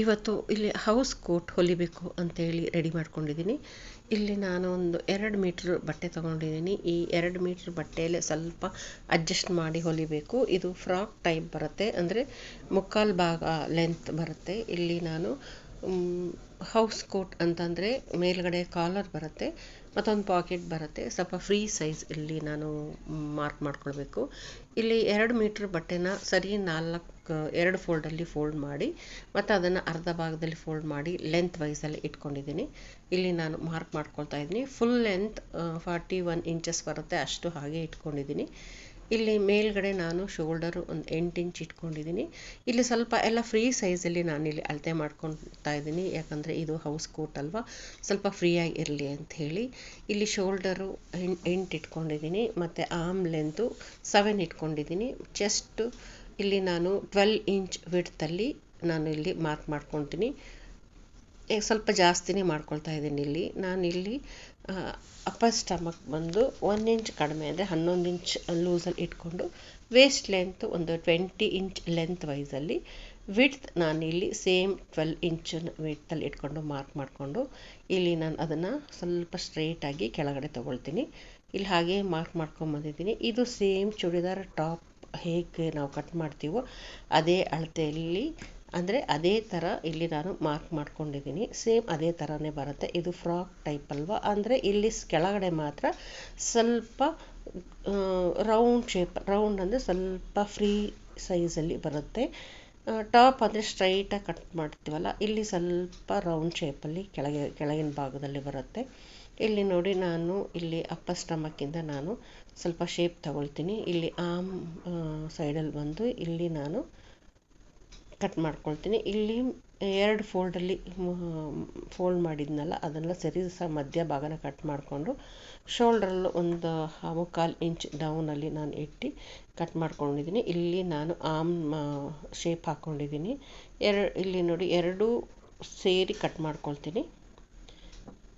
ಇವತ್ತು ಇಲ್ಲಿ house coat ಹೊಲಿಬೇಕು ಅಂತೇಳಿ ರೆಡಿ ಮಾಡ್ಕೊಂಡಿದ್ದೀನಿ. ಇಲ್ಲಿ ನಾನು ಒಂದು ಎರಡು ಮೀಟ್ರ್ ಬಟ್ಟೆ ತೊಗೊಂಡಿದ್ದೀನಿ. ಈ ಎರಡು ಮೀಟ್ರ್ ಬಟ್ಟೆಯಲ್ಲೇ ಸ್ವಲ್ಪ ಅಡ್ಜಸ್ಟ್ ಮಾಡಿ ಹೊಲಿಬೇಕು. ಇದು ಫ್ರಾಕ್ ಟೈಪ್ ಬರುತ್ತೆ. ಅಂದರೆ ಮುಕ್ಕಾಲು ಭಾಗ ಲೆಂತ್ ಬರುತ್ತೆ. ಇಲ್ಲಿ ನಾನು ಹೌಸ್ ಕೋಟ್ ಅಂತಂದರೆ ಮೇಲ್ಗಡೆ ಕಾಲರ್ ಬರುತ್ತೆ, ಮತ್ತೊಂದು ಪಾಕೆಟ್ ಬರುತ್ತೆ. ಸ್ವಲ್ಪ ಫ್ರೀ ಸೈಜ್ ಇಲ್ಲಿ ನಾನು ಮಾರ್ಕ್ ಮಾಡ್ಕೊಳ್ಬೇಕು. ಇಲ್ಲಿ ಎರಡು ಮೀಟ್ರ್ ಬಟ್ಟೆನ ಸರಿ ನಾಲ್ಕು, ಎರಡು ಫೋಲ್ಡಲ್ಲಿ ಫೋಲ್ಡ್ ಮಾಡಿ, ಮತ್ತು ಅದನ್ನು ಅರ್ಧ ಭಾಗದಲ್ಲಿ ಫೋಲ್ಡ್ ಮಾಡಿ ಲೆಂತ್ ವೈಸಲ್ಲಿ ಇಟ್ಕೊಂಡಿದ್ದೀನಿ. ಇಲ್ಲಿ ನಾನು ಮಾರ್ಕ್ ಮಾಡ್ಕೊಳ್ತಾ ಇದ್ದೀನಿ. Full length forty one inches ಬರುತ್ತೆ. ಅಷ್ಟು ಹಾಗೆ ಇಟ್ಕೊಂಡಿದ್ದೀನಿ. ಇಲ್ಲಿ ಮೇಲ್ಗಡೆ ನಾನು ಶೋಲ್ಡರು ಒಂದು ಎಂಟು ಇಂಚ್ ಇಟ್ಕೊಂಡಿದ್ದೀನಿ. ಇಲ್ಲಿ ಸ್ವಲ್ಪ ಎಲ್ಲ ಫ್ರೀ ಸೈಜಲ್ಲಿ ಇಲ್ಲಿ ಅಳತೆ ಮಾಡ್ಕೊತಾ ಇದ್ದೀನಿ. ಯಾಕಂದರೆ ಇದು ಹೌಸ್ ಕೋಟ್ ಅಲ್ವಾ? ಸ್ವಲ್ಪ ಫ್ರೀಯಾಗಿ ಇರಲಿ ಅಂತ ಹೇಳಿ. ಇಲ್ಲಿ ಶೋಲ್ಡರು ಎಂಟು ಇಟ್ಕೊಂಡಿದ್ದೀನಿ. ಮತ್ತು ಆಮ್ ಲೆಂತು ಸೆವೆನ್ ಇಟ್ಕೊಂಡಿದ್ದೀನಿ. ಚೆಸ್ಟು ಇಲ್ಲಿ ನಾನು ಟ್ವೆಲ್ ಇಂಚ್ ವಿಡ್ತಲ್ಲಿ ನಾನು ಇಲ್ಲಿ ಮಾರ್ಕ್ ಮಾಡ್ಕೊತೀನಿ ಸ್ವಲ್ಪ ಜಾಸ್ತಿನೇ ಮಾಡ್ಕೊಳ್ತಾ ಇದ್ದೀನಿ ಇಲ್ಲಿ. ನಾನಿಲ್ಲಿ ಅಪ್ಪರ್ ಸ್ಟಮಕ್ ಬಂದು ಒನ್ ಇಂಚ್ ಕಡಿಮೆ ಅಂದರೆ ಹನ್ನೊಂದು ಇಂಚ್ ಲೂಸಲ್ಲಿ ಇಟ್ಕೊಂಡು ವೇಸ್ಟ್ ಲೆಂತ್ ಒಂದು ಟ್ವೆಂಟಿ ಇಂಚ್ ಲೆಂತ್ ವೈಸಲ್ಲಿ ವಿಡ್ತ್ ನಾನಿಲ್ಲಿ ಸೇಮ್ ಟ್ವೆಲ್ ಇಂಚ್ ವಿಡ್ತಲ್ಲಿ ಇಟ್ಕೊಂಡು ಮಾರ್ಕ್ ಮಾಡಿಕೊಂಡು ಇಲ್ಲಿ ನಾನು ಅದನ್ನು ಸ್ವಲ್ಪ ಸ್ಟ್ರೇಟಾಗಿ ಕೆಳಗಡೆ ತೊಗೊಳ್ತೀನಿ. ಇಲ್ಲಿ ಹಾಗೆ ಮಾರ್ಕ್ ಮಾಡ್ಕೊಂಬಂದಿದ್ದೀನಿ ಇದು ಸೇಮ್ ಚೂಡಿದಾರ್ ಟಾಪ್ ಹೇಗೆ ನಾವು ಕಟ್ ಮಾಡ್ತೀವೋ ಅದೇ ಅಳತೆಯಲ್ಲಿ ಅಂದರೆ ಅದೇ ಥರ ಇಲ್ಲಿ ನಾನು ಮಾರ್ಕ್ ಮಾಡ್ಕೊಂಡಿದ್ದೀನಿ. ಸೇಮ್ ಅದೇ ಥರನೇ ಬರುತ್ತೆ. ಇದು ಫ್ರಾಕ್ ಟೈಪ್ ಅಲ್ವಾ? ಅಂದರೆ ಇಲ್ಲಿ ಕೆಳಗಡೆ ಮಾತ್ರ ಸ್ವಲ್ಪ ರೌಂಡ್ ಶೇಪ್ ರೌಂಡ್ ಅಂದರೆ ಸ್ವಲ್ಪ ಫ್ರೀ ಸೈಜಲ್ಲಿ ಬರುತ್ತೆ. ಟಾಪ್ ಅಂದರೆ ಸ್ಟ್ರೈಟಾಗಿ ಕಟ್ ಮಾಡ್ತೀವಲ್ಲ, ಇಲ್ಲಿ ಸ್ವಲ್ಪ ರೌಂಡ್ ಶೇಪಲ್ಲಿ ಕೆಳಗೆ, ಕೆಳಗಿನ ಭಾಗದಲ್ಲಿ ಬರುತ್ತೆ. ಇಲ್ಲಿ ನೋಡಿ ನಾನು, ಇಲ್ಲಿ ಅಪ್ಪರ್ ಸ್ಟಮಕ್ಕಿಂದ ನಾನು ಸ್ವಲ್ಪ ಶೇಪ್ ತಗೊಳ್ತೀನಿ. ಇಲ್ಲಿ ಆಮ್ ಸೈಡಲ್ಲಿ ಬಂದು ಇಲ್ಲಿ ನಾನು ಕಟ್ ಮಾಡ್ಕೊಳ್ತೀನಿ. ಇಲ್ಲಿ ಎರಡು ಫೋಲ್ಡಲ್ಲಿ ಫೋಲ್ಡ್ ಮಾಡಿದ್ನಲ್ಲ, ಅದನ್ನೆಲ್ಲ ಸರಿ ಸಹ ಮಧ್ಯ ಭಾಗನ ಕಟ್ ಮಾಡಿಕೊಂಡು ಶೋಲ್ಡ್ರಲ್ಲೂ ಒಂದು ಮುಕ್ಕಾಲು ಇಂಚ್ ಡೌನಲ್ಲಿ ನಾನು ಇಟ್ಟು ಕಟ್ ಮಾಡ್ಕೊಂಡಿದ್ದೀನಿ. ಇಲ್ಲಿ ನಾನು ಆಮ್ ಶೇಪ್ ಹಾಕ್ಕೊಂಡಿದ್ದೀನಿ ಎರಡು, ಇಲ್ಲಿ ನೋಡಿ ಎರಡೂ ಸೇರಿ ಕಟ್ ಮಾಡ್ಕೊಳ್ತೀನಿ.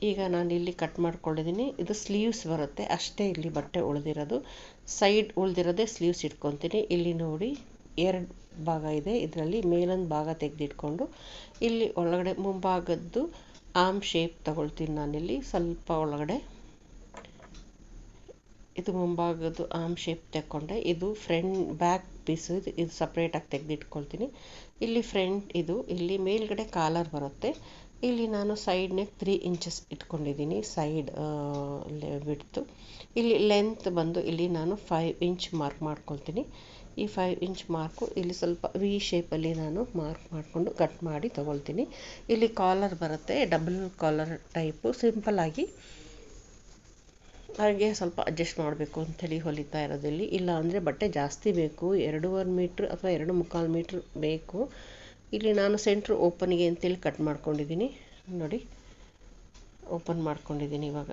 ಈಗ ನಾನು ಇಲ್ಲಿ ಕಟ್ ಮಾಡ್ಕೊಂಡಿದ್ದೀನಿ. ಇದು ಸ್ಲೀವ್ಸ್ ಬರುತ್ತೆ. ಅಷ್ಟೇ ಇಲ್ಲಿ ಬಟ್ಟೆ ಉಳಿದಿರೋದು. ಸೈಡ್ ಉಳಿದಿರೋದೇ ಸ್ಲೀವ್ಸ್ ಇಟ್ಕೊತೀನಿ ಇಲ್ಲಿ ನೋಡಿ ಎರಡು ಭಾಗ ಇದೆ. ಇದರಲ್ಲಿ ಮೇಲೊಂದು ಭಾಗ ತೆಗೆದಿಟ್ಕೊಂಡು ಇಲ್ಲಿ ಒಳಗಡೆ ಮುಂಭಾಗದ್ದು ಆಮ್ ಶೇಪ್ ತಗೊಳ್ತೀನಿ ನಾನಿಲ್ಲಿ. ಸ್ವಲ್ಪ ಒಳಗಡೆ ಇದು ಮುಂಭಾಗದ್ದು ಆಮ್ ಶೇಪ್ ತಗೊಂಡೆ ಇದು ಫ್ರಂಟ್ ಬ್ಯಾಕ್ ಪೀಸ್ ಇದು ಇದು ಸಪ್ರೇಟಾಗಿ ತೆಗೆದಿಟ್ಕೊಳ್ತೀನಿ. ಇಲ್ಲಿ ಫ್ರಂಟ್ ಇದು, ಇಲ್ಲಿ ಮೇಲ್ಗಡೆ ಕಾಲರ್ ಬರುತ್ತೆ. ಇಲ್ಲಿ ನಾನು ಸೈಡ್ ತ್ರೀ ಇಂಚಸ್ ಇಟ್ಕೊಂಡಿದ್ದೀನಿ ಸೈಡ್ ಬಿಡ್ತು ಇಲ್ಲಿ ಲೆಂತ್ ಬಂದು ಇಲ್ಲಿ ನಾನು ಫೈವ್ ಇಂಚ್ ಮಾರ್ಕ್ ಮಾಡ್ಕೊಳ್ತೀನಿ. ಈ ಫೈವ್ ಇಂಚ್ ಮಾರ್ಕು ಇಲ್ಲಿ ಸ್ವಲ್ಪ ವಿ ಶೇಪಲ್ಲಿ ನಾನು ಮಾರ್ಕ್ ಮಾಡಿಕೊಂಡು ಕಟ್ ಮಾಡಿ ತೊಗೊಳ್ತೀನಿ. ಇಲ್ಲಿ ಕಾಲರ್ ಬರುತ್ತೆ ಡಬಲ್ ಕಾಲರ್ ಟೈಪು ಸಿಂಪಲ್ಲಾಗಿ ಹಾಗೆ ಸ್ವಲ್ಪ ಅಡ್ಜಸ್ಟ್ ಮಾಡಬೇಕು ಅಂಥೇಳಿ ಹೊಲಿತಾ ಇರೋದಿಲ್ಲಿ. ಇಲ್ಲ ಅಂದರೆ ಬಟ್ಟೆ ಜಾಸ್ತಿ ಬೇಕು, ಎರಡೂವರೆ ಮೀಟ್ರ್ ಅಥವಾ ಎರಡು ಮುಕ್ಕಾಲು ಮೀಟ್ರ್ ಬೇಕು. ಇಲ್ಲಿ ನಾನು ಸೆಂಟ್ರ್ ಓಪನ್ಗೆ ಅಂತೇಳಿ ಕಟ್ ಮಾಡ್ಕೊಂಡಿದ್ದೀನಿ. ನೋಡಿ ಓಪನ್ ಮಾಡ್ಕೊಂಡಿದ್ದೀನಿ ಇವಾಗ.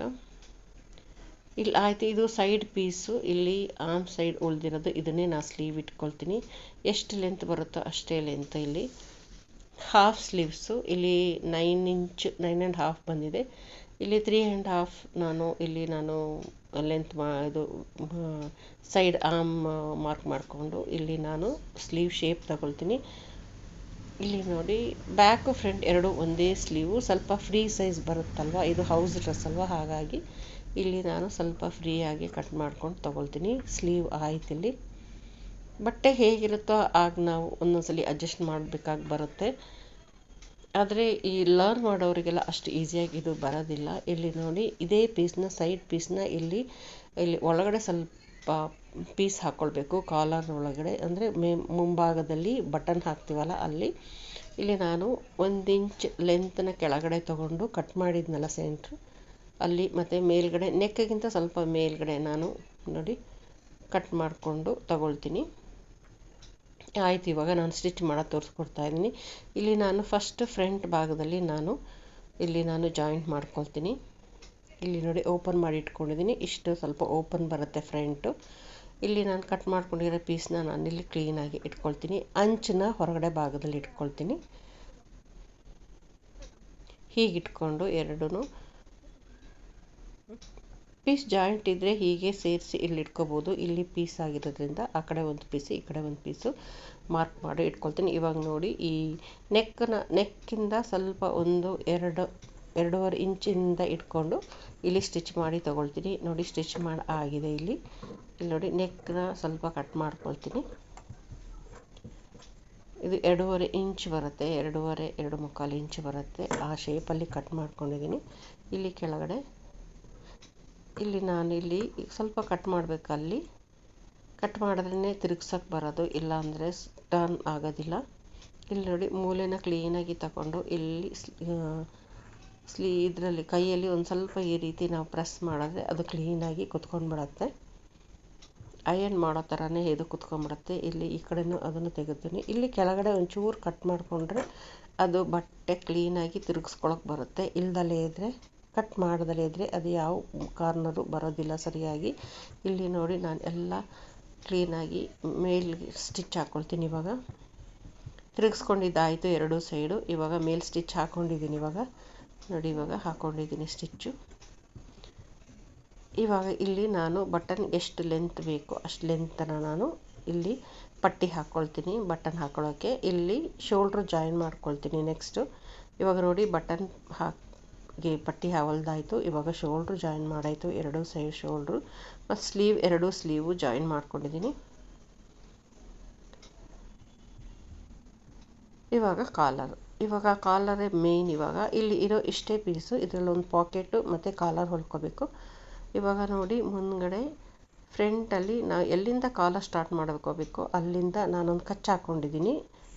ಇಲ್ಲಿ ಆಯಿತು, ಇದು ಸೈಡ್ ಪೀಸು ಇಲ್ಲಿ ಆಮ್ ಸೈಡ್ ಉಳಿದಿರೋದು, ಇದನ್ನೇ ನಾನು ಸ್ಲೀವ್ ಇಟ್ಕೊಳ್ತೀನಿ. ಎಷ್ಟು ಲೆಂತ್ ಬರುತ್ತೋ ಅಷ್ಟೇ ಲೆಂತ್ ಇಲ್ಲಿ. ಹಾಫ್ ಸ್ಲೀವ್ಸು ಇಲ್ಲಿ nine inch nine and half ಬಂದಿದೆ. ಇಲ್ಲಿ ತ್ರೀ ಆ್ಯಂಡ್ ಹಾಫ್ ನಾನು, ಇಲ್ಲಿ ನಾನು ಲೆಂತ್ ಮಾ, ಇದು ಸೈಡ್ ಆರ್ಮ್ ಮಾರ್ಕ್ ಮಾಡಿಕೊಂಡು, ಇಲ್ಲಿ ನಾನು ಸ್ಲೀವ್ ಶೇಪ್ ತಗೊಳ್ತೀನಿ. ಇಲ್ಲಿ ನೋಡಿ ಬ್ಯಾಕು ಫ್ರಂಟ್ ಎರಡು ಒಂದೇ ಸ್ಲೀವು ಸ್ವಲ್ಪ ಫ್ರೀ ಸೈಜ್ ಬರುತ್ತಲ್ವ? ಇದು ಹೌಸ್ ಡ್ರೆಸ್ ಅಲ್ವ? ಹಾಗಾಗಿ ಇಲ್ಲಿ ನಾನು ಸ್ವಲ್ಪ ಫ್ರೀಯಾಗಿ ಕಟ್ ಮಾಡ್ಕೊಂಡು ತೊಗೊಳ್ತೀನಿ. ಸ್ಲೀವ್ ಆಯ್ತಿಲ್ಲಿ ಬಟ್ಟೆ ಹೇಗಿರುತ್ತೋ ಆಗ ನಾವು ಒಂದೊಂದ್ಸಲಿ ಅಡ್ಜಸ್ಟ್ ಮಾಡಬೇಕಾಗಿ ಬರುತ್ತೆ. ಆದರೆ ಈ ಲರ್ನ್ ಮಾಡೋರಿಗೆಲ್ಲ ಅಷ್ಟು ಈಸಿಯಾಗಿ ಇದು ಬರೋದಿಲ್ಲ. ಇಲ್ಲಿ ನೋಡಿ, ಇದೇ ಪೀಸ್ನ ಸೈಡ್ ಪೀಸ್ನ ಇಲ್ಲಿ ಇಲ್ಲಿ ಒಳಗಡೆ ಸ್ವಲ್ಪ ಪೀಸ್ ಹಾಕ್ಕೊಳ್ಬೇಕು ಕಾಲರ್ ಒಳಗಡೆ. ಅಂದರೆ ಮೇ, ಮುಂಭಾಗದಲ್ಲಿ ಬಟನ್ ಹಾಕ್ತೀವಲ್ಲ ಅಲ್ಲಿ. ಇಲ್ಲಿ ನಾನು ಒಂದು ಇಂಚ್ ಲೆಂತ್ನ ಕೆಳಗಡೆ ತಗೊಂಡು ಕಟ್ ಮಾಡಿದ್ನಲ್ಲ ಸೆಂಟ್ರು ಅಲ್ಲಿ ಮತ್ತು ಮೇಲ್ಗಡೆ, ನೆಕ್ಕಿಗಿಂತ ಸ್ವಲ್ಪ ಮೇಲ್ಗಡೆ ನಾನು ನೋಡಿ ಕಟ್ ಮಾಡಿಕೊಂಡು ತಗೊಳ್ತೀನಿ. ಆಯ್ತು, ಇವಾಗ ನಾನು ಸ್ಟಿಚ್ ಮಾಡೋದು ತೋರಿಸ್ಕೊಡ್ತಾ ಇದ್ದೀನಿ. ಇಲ್ಲಿ ನಾನು ಫಸ್ಟ್ ಫ್ರಂಟ್ ಭಾಗದಲ್ಲಿ ನಾನು ಇಲ್ಲಿ ನಾನು ಜಾಯಿಂಟ್ ಮಾಡ್ಕೊಳ್ತೀನಿ. ಇಲ್ಲಿ ನೋಡಿ ಓಪನ್ ಮಾಡಿ ಇಟ್ಕೊಂಡಿದ್ದೀನಿ. ಇಷ್ಟು ಸ್ವಲ್ಪ ಓಪನ್ ಬರುತ್ತೆ ಫ್ರಂಟು ಇಲ್ಲಿ ನಾನು ಕಟ್ ಮಾಡ್ಕೊಂಡಿರೋ ಪೀಸ್ನ ಇಲ್ಲಿ ಕ್ಲೀನಾಗಿ ಇಟ್ಕೊಳ್ತೀನಿ. ಅಂಚನ್ನ ಹೊರಗಡೆ ಭಾಗದಲ್ಲಿ ಇಟ್ಕೊಳ್ತೀನಿ. ಹೀಗಿಟ್ಕೊಂಡು ಎರಡೂ ಪೀಸ್ ಜಾಯಿಂಟ್ ಇದ್ದರೆ ಹೀಗೆ ಸೇರಿಸಿ ಇಲ್ಲಿ ಇಟ್ಕೋಬೋದು. ಇಲ್ಲಿ ಪೀಸ್ ಆಗಿರೋದ್ರಿಂದ ಆ ಕಡೆ ಒಂದು ಪೀಸು, ಈ ಕಡೆ ಒಂದು ಪೀಸು ಮಾರ್ಕ್ ಮಾಡಿ ಇಟ್ಕೊಳ್ತೀನಿ. ಇವಾಗ ನೋಡಿ, ಈ ನೆಕ್ಕನ ನೆಕ್ಕಿಂದ ಸ್ವಲ್ಪ ಒಂದು ಎರಡು, ಎರಡೂವರೆ ಇಂಚಿಂದ ಇಟ್ಕೊಂಡು ಇಲ್ಲಿ ಸ್ಟಿಚ್ ಮಾಡಿ ತೊಗೊಳ್ತೀನಿ. ನೋಡಿ ಸ್ಟಿಚ್ ಮಾಡಿ, ಆಗಿದೆ ಇಲ್ಲಿ. ಇಲ್ಲಿ ನೋಡಿ ನೆಕ್ನ ಸ್ವಲ್ಪ ಕಟ್ ಮಾಡ್ಕೊಳ್ತೀನಿ. ಇದು ಎರಡೂವರೆ ಇಂಚ್ ಬರುತ್ತೆ. ಎರಡೂವರೆ, ಎರಡು ಮುಕ್ಕಾಲು ಇಂಚ್ ಬರುತ್ತೆ. ಆ ಶೇಪಲ್ಲಿ ಕಟ್ ಮಾಡ್ಕೊಂಡಿದ್ದೀನಿ. ಇಲ್ಲಿ ಕೆಳಗಡೆ ಇಲ್ಲಿ ನಾನು ಇಲ್ಲಿ ಸ್ವಲ್ಪ ಕಟ್ ಮಾಡಬೇಕು ಅಲ್ಲಿ. ಕಟ್ ಮಾಡಿದ್ರೇ ತಿರುಗ್ಸಕ್ಕೆ ಬರೋದು ಇಲ್ಲ ಅಂದರೆ ಟರ್ನ್ ಆಗೋದಿಲ್ಲ. ಇಲ್ಲಿ ನೋಡಿ ಮೂಲೆನ ಕ್ಲೀನಾಗಿ ತಗೊಂಡು ಇಲ್ಲಿ ಸ್ಲೀ ಇದರಲ್ಲಿ, ಕೈಯಲ್ಲಿ ಒಂದು ಸ್ವಲ್ಪ ಈ ರೀತಿ ನಾವು ಪ್ರೆಸ್ ಮಾಡಿದ್ರೆ ಅದು ಕ್ಲೀನಾಗಿ ಕುತ್ಕೊಂಡು ಬಿಡುತ್ತೆ. ಅಯನ್ ಮಾಡೋ ಥರನೇ ಇದು ಕುತ್ಕೊಂಡ್ಬಿಡತ್ತೆ ಇಲ್ಲಿ ಈ ಕಡೆನೂ ಅದನ್ನು ತೆಗಿತೀನಿ ಇಲ್ಲಿ ಕೆಳಗಡೆ ಒಂಚೂರು ಕಟ್ ಮಾಡಿಕೊಂಡ್ರೆ ಅದು ಬಟ್ಟೆ ಕ್ಲೀನಾಗಿ ತಿರುಗಿಸ್ಕೊಳಕ್ಕೆ ಬರುತ್ತೆ. ಇಲ್ದಲೇ ಇದ್ದರೆ ಕಟ್ ಮಾಡ್ದಲೇ ಇದ್ದರೆ ಅದು ಯಾವ ಕಾರ್ನರು ಬರೋದಿಲ್ಲ ಸರಿಯಾಗಿ. ಇಲ್ಲಿ ನೋಡಿ ನಾನು ಎಲ್ಲ ಕ್ಲೀನಾಗಿ ಮೇಲ್ಗೆ ಸ್ಟಿಚ್ ಹಾಕ್ಕೊಳ್ತೀನಿ ಇವಾಗ. ತಿರುಗಿಸ್ಕೊಂಡಿದ್ದಾಯಿತು ಎರಡೂ ಸೈಡು ಇವಾಗ ಮೇಲ್ ಸ್ಟಿಚ್ ಹಾಕ್ಕೊಂಡಿದ್ದೀನಿ ಇವಾಗ. ನೋಡಿ ಇವಾಗ ಹಾಕ್ಕೊಂಡಿದ್ದೀನಿ ಸ್ಟಿಚ್ಚು ಇವಾಗ ಇಲ್ಲಿ ನಾನು ಬಟನ್ ಎಷ್ಟು ಲೆಂತ್ ಬೇಕು ಅಷ್ಟು ಲೆಂತನ ನಾನು ಇಲ್ಲಿ ಪಟ್ಟಿ ಹಾಕ್ಕೊಳ್ತೀನಿ ಬಟನ್ ಹಾಕ್ಕೊಳ್ಳೋಕ್ಕೆ ಇಲ್ಲಿ ಶೋಲ್ಡ್ರ್ ಜಾಯಿನ್ ಮಾಡ್ಕೊಳ್ತೀನಿ ನೆಕ್ಸ್ಟು ಇವಾಗ ನೋಡಿ ಬಟನ್ ಹಾಕಿ ಪಟ್ಟಿ ಹೊಲ್ದಾಯ್ತು ಇವಾಗ ಶೋಲ್ಡ್ರ್ ಜಾಯಿನ್ ಮಾಡಾಯಿತು. ಎರಡು ಸೈಡ್ ಶೋಲ್ಡ್ರು. ಮತ್ತು ಸ್ಲೀವ್ ಎರಡೂ ಸ್ಲೀವು ಜಾಯಿನ್ ಮಾಡ್ಕೊಂಡಿದ್ದೀನಿ ಇವಾಗ ಕಾಲರ್ ಇವಾಗ ಕಾಲರೇ ಮೇಯ್ನ್ ಇವಾಗ. ಇಲ್ಲಿ ಇರೋ ಇಷ್ಟೇ ಪೀಸು ಇದರಲ್ಲಿ ಒಂದು ಪಾಕೆಟು ಮತ್ತು ಕಾಲರ್ ಹೊಲ್ಕೋಬೇಕು. ಇವಾಗ ನೋಡಿ ಮುಂದ್ಗಡೆ ಫ್ರಂಟಲ್ಲಿ ನಾವು ಎಲ್ಲಿಂದ ಕಾಲರ್ ಸ್ಟಾರ್ಟ್ ಮಾಡ್ಕೋಬೇಕು, ಅಲ್ಲಿಂದ ನಾನೊಂದು ಕಚ್ ಹಾಕ್ಕೊಂಡಿದ್ದೀನಿ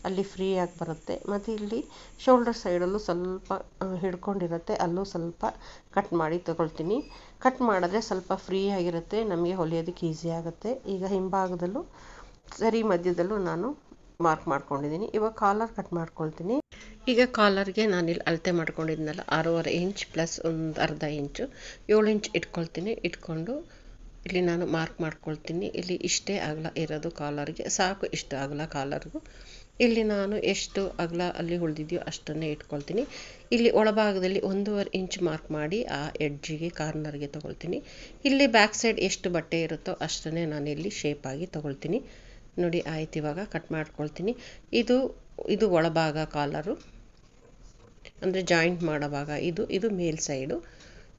ಅಲ್ಲಿ ಫ್ರೀಯಾಗಿ ಬರುತ್ತೆ. ಮತ್ತು ಇಲ್ಲಿ ಶೋಲ್ಡರ್ ಸೈಡಲ್ಲೂ ಸ್ವಲ್ಪ ಹಿಡ್ಕೊಂಡಿರುತ್ತೆ. ಅಲ್ಲೂ ಸ್ವಲ್ಪ ಕಟ್ ಮಾಡಿ ತಗೊಳ್ತೀನಿ. ಕಟ್ ಮಾಡಿದ್ರೆ ಸ್ವಲ್ಪ ಫ್ರೀ ಆಗಿರುತ್ತೆ. ನಮಗೆ ಹೊಲಿಯೋದಕ್ಕೆ ಈಸಿ ಆಗುತ್ತೆ. ಈಗ ಹಿಂಭಾಗದಲ್ಲೂ, ಸರಿ ಮಧ್ಯದಲ್ಲೂ ನಾನು ಮಾರ್ಕ್ ಮಾಡ್ಕೊಂಡಿದ್ದೀನಿ. ಇವಾಗ ಕಾಲರ್ ಕಟ್ ಮಾಡ್ಕೊಳ್ತೀನಿ. ಈಗ ಕಾಲರ್ಗೆ ನಾನಿಲ್ಲಿ ಅಳತೆ ಮಾಡ್ಕೊಂಡಿದ್ನಲ್ಲ, ಆರೂವರೆ ಇಂಚ್ ಪ್ಲಸ್ ಒಂದು ಅರ್ಧ ಇಂಚು ಏಳು ಇಂಚ್ ಇಟ್ಕೊಳ್ತೀನಿ. ಇಟ್ಕೊಂಡು ಇಲ್ಲಿ ನಾನು ಮಾರ್ಕ್ ಮಾಡ್ಕೊಳ್ತೀನಿ. ಇಲ್ಲಿ ಇಷ್ಟೇ ಅಗಲ ಇರೋದು ಕಾಲರ್ಗೆ ಸಾಕು ಇಷ್ಟು ಅಗಲ ಕಾಲರ್ಗೂ ಇಲ್ಲಿ ನಾನು ಎಷ್ಟು ಅಗಲ ಅಲ್ಲಿ ಉಳಿದಿದೆಯೋ ಅಷ್ಟನ್ನೇ ಇಟ್ಕೊಳ್ತೀನಿ. ಇಲ್ಲಿ ಒಳಭಾಗದಲ್ಲಿ ಒಂದೂವರೆ ಇಂಚ್ ಮಾರ್ಕ್ ಮಾಡಿ ಆ ಎಡ್ಜಿಗೆ ಕಾರ್ನರ್ಗೆ ತೊಗೊಳ್ತೀನಿ. ಇಲ್ಲಿ ಬ್ಯಾಕ್ ಸೈಡ್ ಎಷ್ಟು ಬಟ್ಟೆ ಇರುತ್ತೋ ಅಷ್ಟನ್ನೇ ನಾನು ಇಲ್ಲಿ ಶೇಪಾಗಿ ತೊಗೊಳ್ತೀನಿ. ನೋಡಿ, ಆಯ್ತು ಇವಾಗ ಕಟ್ ಮಾಡ್ಕೊಳ್ತೀನಿ. ಇದು ಇದು ಒಳಭಾಗ ಕಾಲರು ಅಂದರೆ ಜಾಯಿಂಟ್ ಮಾಡೋವಾಗ ಇದು. ಇದು ಮೇಲ್ ಸೈಡು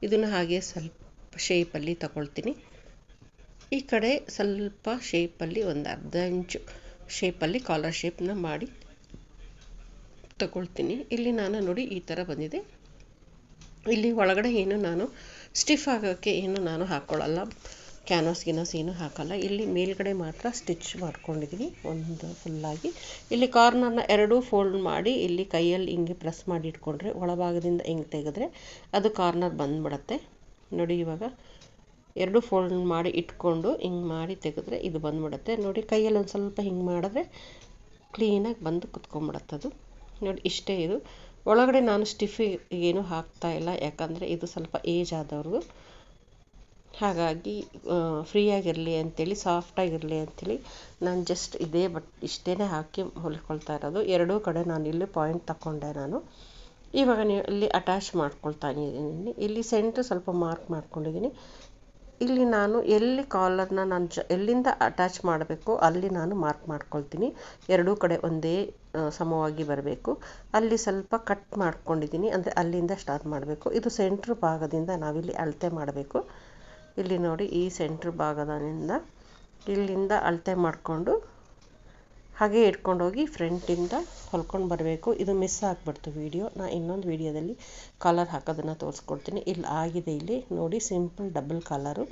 ಇದನ್ನು ಹಾಗೆ ಸ್ವಲ್ಪ ಶೇಪಲ್ಲಿ ತಗೊಳ್ತೀನಿ. ಈ ಕಡೆ ಸ್ವಲ್ಪ ಶೇಪಲ್ಲಿ ಒಂದು ಅರ್ಧ ಇಂಚು ಶೇಪಲ್ಲಿ ಕಾಲರ್ ಶೇಪ್ನ ಮಾಡಿ ತಗೊಳ್ತೀನಿ. ಇಲ್ಲಿ ನಾನು ನೋಡಿ ಈ ಥರ ಬಂದಿದೆ. ಇಲ್ಲಿ ಒಳಗಡೆ ಏನು ನಾನು ಸ್ಟಿಫ್ ಆಗೋಕ್ಕೆ ಏನು ನಾನು ಹಾಕ್ಕೊಳ್ಳಲ್ಲ ಕ್ಯಾನ್ವಾಸ್ ಗಿನಾಸ್ ಏನು ಹಾಕಲ್ಲ. ಇಲ್ಲಿ ಮೇಲ್ಗಡೆ ಮಾತ್ರ ಸ್ಟಿಚ್ ಮಾಡ್ಕೊಂಡಿದ್ದೀನಿ ಒಂದು ಫುಲ್ಲಾಗಿ ಇಲ್ಲಿ ಕಾರ್ನರ್ನ ಎರಡೂ ಫೋಲ್ಡ್ ಮಾಡಿ ಇಲ್ಲಿ ಕೈಯಲ್ಲಿ ಹಿಂಗೆ ಪ್ರೆಸ್ ಮಾಡಿ ಇಟ್ಕೊಂಡ್ರೆ ಒಳಭಾಗದಿಂದ ಹಿಂಗೆ ತೆಗೆದ್ರೆ ಅದು ಕಾರ್ನರ್ ಬಂದ್ಬಿಡತ್ತೆ. ನೋಡಿ ಇವಾಗ ಎರಡು ಫೋಲ್ಡ್ ಮಾಡಿ ಇಟ್ಕೊಂಡು ಹಿಂಗೆ ಮಾಡಿ ತೆಗೆದ್ರೆ ಇದು ಬಂದ್ಬಿಡುತ್ತೆ. ನೋಡಿ ಕೈಯಲ್ಲಿ ಒಂದು ಸ್ವಲ್ಪ ಹಿಂಗೆ ಮಾಡಿದ್ರೆ ಕ್ಲೀನಾಗಿ ಬಂದು ಅದು. ನೋಡಿ ಇಷ್ಟೇ ಇದು. ಒಳಗಡೆ ನಾನು ಸ್ಟಿಫಿ ಏನು ಹಾಕ್ತಾ ಇಲ್ಲ. ಯಾಕಂದರೆ ಇದು ಸ್ವಲ್ಪ ಏಜ್ ಆದವ್ರಿಗೂ. ಹಾಗಾಗಿ ಫ್ರೀಯಾಗಿರಲಿ ಅಂಥೇಳಿ ಸಾಫ್ಟಾಗಿರಲಿ ಅಂಥೇಳಿ ನಾನು ಜಸ್ಟ್ ಇದೇ ಬಟ್ ಇಷ್ಟೇ ಹಾಕಿ ಹೊಲ್ಕೊಳ್ತಾ ಇರೋದು. ಎರಡೂ ಕಡೆ ನಾನು ಇಲ್ಲಿ ಪಾಯಿಂಟ್ ತಗೊಂಡೆ ನಾನು. ಇವಾಗ ನೀವು ಇಲ್ಲಿ ಅಟ್ಯಾಚ್ ಮಾಡ್ಕೊಳ್ತಾ ಇದ್ದೀನಿ. ಇಲ್ಲಿ ಸೆಂಟ್ರ್ ಸ್ವಲ್ಪ ಮಾರ್ಕ್ ಮಾಡ್ಕೊಂಡಿದ್ದೀನಿ. ಇಲ್ಲಿ ನಾನು ಎಲ್ಲಿ ಕಾಲರ್ನ ನಾನು ಜ ಎಲ್ಲಿಂದ ಅಟ್ಯಾಚ್ ಮಾಡಬೇಕು, ಅಲ್ಲಿ ನಾನು ಮಾರ್ಕ್ ಮಾಡ್ಕೊಳ್ತೀನಿ. ಎರಡೂ ಕಡೆ ಒಂದೇ ಸಮವಾಗಿ ಬರಬೇಕು. ಅಲ್ಲಿ ಸ್ವಲ್ಪ ಕಟ್ ಮಾಡ್ಕೊಂಡಿದ್ದೀನಿ ಅಂದರೆ ಅಲ್ಲಿಂದ ಸ್ಟಾರ್ಟ್ ಮಾಡಬೇಕು. ಇದು ಸೆಂಟ್ರ್ ಭಾಗದಿಂದ ನಾವಿಲ್ಲಿ ಅಳತೆ ಮಾಡಬೇಕು. ಇಲ್ಲಿ ನೋಡಿ ಈ ಸೆಂಟ್ರ್ ಭಾಗದಿಂದ ಇಲ್ಲಿಂದ ಅಳತೆ ಮಾಡಿಕೊಂಡು ಹಾಗೆ ಇಟ್ಕೊಂಡೋಗಿ ಫ್ರಂಟಿಂದ ಹೊಲ್ಕೊಂಡು ಬರಬೇಕು. ಇದು ಮಿಸ್ ಆಗಿಬಿಡ್ತು ವೀಡಿಯೋ ನಾನು ಇನ್ನೊಂದು ವೀಡಿಯೋದಲ್ಲಿ ಕಾಲರ್ ಹಾಕೋದನ್ನು ತೋರಿಸ್ಕೊಡ್ತೀನಿ. ಇಲ್ಲಿ ಆಗಿದೆ ಇಲ್ಲಿ. ನೋಡಿ simple double collar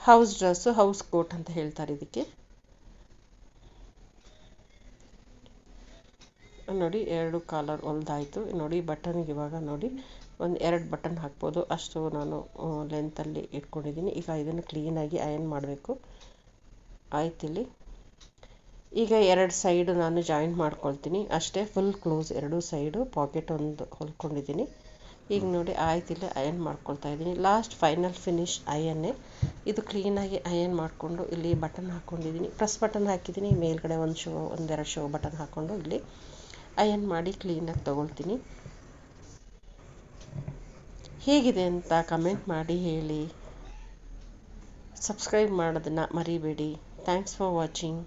house dress house coat ಅಂತ ಹೇಳ್ತಾರೆ ಇದಕ್ಕೆ. ನೋಡಿ, ಎರಡು ಕಾಲರ್ ಹೊಲ್ದಾಯಿತು. ನೋಡಿ ಬಟನ್ಗೆ ಇವಾಗ ನೋಡಿ, ಒಂದು ಎರಡು ಬಟನ್ ಹಾಕ್ಬೋದು. ಅಷ್ಟು ನಾನು ಲೆಂತಲ್ಲಿ ಇಟ್ಕೊಂಡಿದ್ದೀನಿ. ಈಗ ಇದನ್ನು ಕ್ಲೀನಾಗಿ ಅಯನ್ ಮಾಡಬೇಕು. ಆಯ್ತಿಲ್ಲಿ. ಈಗ ಎರಡು ಸೈಡು ನಾನು ಜಾಯಿಂಟ್ ಮಾಡ್ಕೊಳ್ತೀನಿ. ಅಷ್ಟೇ ಫುಲ್ ಕ್ಲೋಸ್ ಎರಡೂ ಸೈಡು ಪಾಕೆಟ್ ಒಂದು ಹೊಲ್ಕೊಂಡಿದ್ದೀನಿ. ಈಗ ನೋಡಿ ಆಯ್ತಿಲ್ಲ ಅಯನ್ ಮಾಡ್ಕೊಳ್ತಾ ಇದ್ದೀನಿ. ಲಾಸ್ಟ್ ಫೈನಲ್ ಫಿನಿಶ್ ಅಯನ್ನೇ ಇದು ಕ್ಲೀನಾಗಿ ಅಯನ್ ಮಾಡಿಕೊಂಡು ಇಲ್ಲಿ ಬಟನ್ ಹಾಕ್ಕೊಂಡಿದ್ದೀನಿ ಪ್ರೆಸ್ ಬಟನ್ ಹಾಕಿದ್ದೀನಿ. ಮೇಲ್ಗಡೆ ಒಂದು ಶೋ ಒಂದೆರಡು ಶೋ ಬಟನ್ ಹಾಕ್ಕೊಂಡು ಇಲ್ಲಿ ಅಯನ್ ಮಾಡಿ ಕ್ಲೀನಾಗಿ ತೊಗೊಳ್ತೀನಿ. ಹೇಗಿದೆ ಅಂತ ಕಮೆಂಟ್ ಮಾಡಿ ಹೇಳಿ. ಸಬ್ಸ್ಕ್ರೈಬ್ ಮಾಡೋದನ್ನು ಮರಿಬೇಡಿ. Thanks for watching